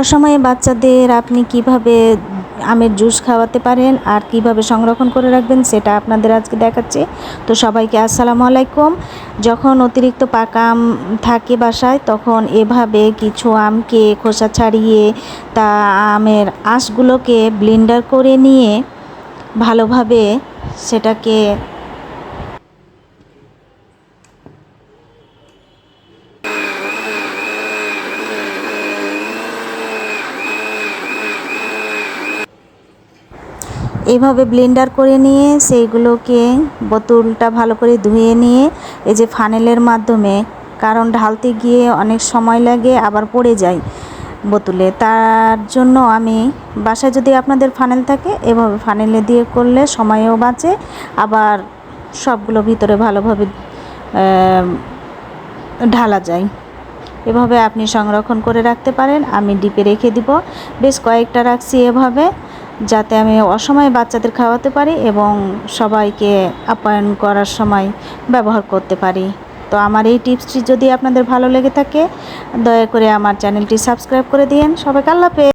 অসময়ে বাচ্চাদের আপনি কীভাবে আমের জুস খাওয়াতে পারেন আর কীভাবে সংরক্ষণ করে রাখবেন সেটা আপনাদের আজকে দেখাচ্ছি। তো সবাইকে আসসালামু আলাইকুম। যখন অতিরিক্ত পাকা আম থাকে বাসায়, তখন এভাবে কিছু আমকে খোসা ছাড়িয়ে তা আমের আঁশগুলোকে ব্লেন্ডার করে নিয়ে ভালোভাবে সেটাকে এইভাবে ব্লেন্ডার করে নিয়ে সেইগুলোকে বোতলটা ভালো করে ধুয়ে নিয়ে এই যে ফানেলের মাধ্যমে, কারণ ঢালতে গিয়ে অনেক সময় লাগে, আবার পড়ে যায় বোতলে। তার জন্য আমি বাসায় যদি আপনাদের ফানেল থাকে, এভাবে ফানেলে দিয়ে করলে সময়ও বাঁচে, আবার সবগুলো ভিতরে ভালোভাবে ঢালা যায়। এভাবে আপনি সংরক্ষণ করে রাখতে পারেন, আমি ডিপে রেখে দিব। বেশ কয়েকটা রাখছি এভাবে। যাতে আমি অসময়ে বাচ্চাদের খাওয়াতে পারি এবং সবাইকে আপ্যায়ন করার সময় ব্যবহার করতে পারি। তো আমার এই টিপসটি যদি আপনাদের ভালো লেগে থাকে, দয়া করে আমার চ্যানেলটি সাবস্ক্রাইব করে দিন সবাইকে আল্লাহ